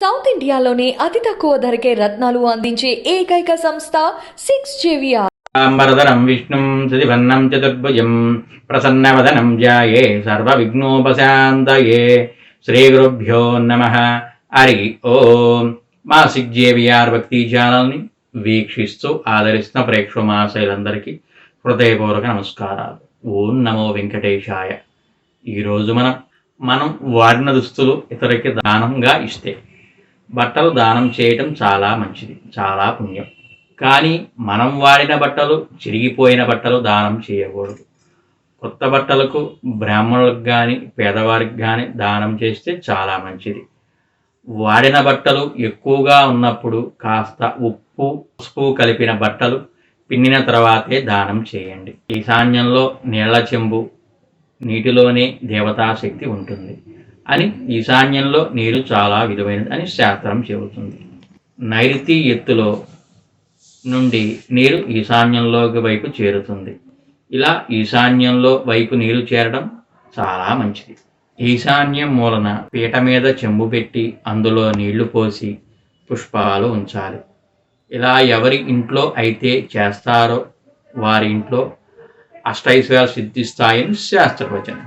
South ఇండియాలోనే అతి తక్కువ ధరకే రత్నాలు అందించే ఏకైక సంస్థ సిక్స్ జేవిఆర్. అంబరధరం విష్ణుం శశివర్ణం చతుర్భుజం ప్రసన్నవదనం ఏ శ్రీ గురుభ్యో నమ. హరి ఓం. మా సిగ్జేవిఆర్ భక్తి ఛానల్ని వీక్షిస్తూ ఆదరిస్తున్న ప్రేక్షోమాశయలందరికీ హృదయపూర్వక నమస్కారాలు. ఓం నమో వెంకటేశాయ. ఈరోజు మనం మనం వాడిన దుస్తులు ఇతరులకి దానంగా ఇస్తే బట్టలు దానం చేయటం చాలా మంచిది చాలా పుణ్యం. కానీ మనం వాడిన బట్టలు చిరిగిపోయిన బట్టలు దానం చేయకూడదు. కొత్త బట్టలకు బ్రాహ్మణులకు కానీ పేదవారికి కానీ దానం చేస్తే చాలా మంచిది. వాడిన బట్టలు ఎక్కువగా ఉన్నప్పుడు కాస్త ఉప్పు పసుపు కలిపిన బట్టలు పిండిన తర్వాతే దానం చేయండి. ఈశాన్యంలో నీళ్ళ చెంబు నీటిలోనే దేవతాశక్తి ఉంటుంది. అని ఈశాన్యంలో నీరు చాలా విలువైనది అని శాస్త్రం చెబుతుంది. నైరుతి ఎత్తులో నుండి నీరు ఈశాన్యంలోకి వైపు చేరుతుంది. ఇలా ఈశాన్యంలో వైపు నీరు చేరడం చాలా మంచిది. ఈశాన్యం మూలన పీట మీద చెంబు పెట్టి అందులో నీళ్ళు పోసి పుష్పాలు ఉంచాలి. ఇలా ఎవరి ఇంట్లో అయితే చేస్తారో వారి ఇంట్లో అష్టైశ్వర్యాలు సిద్ధిస్తాయని శాస్త్రవచనం.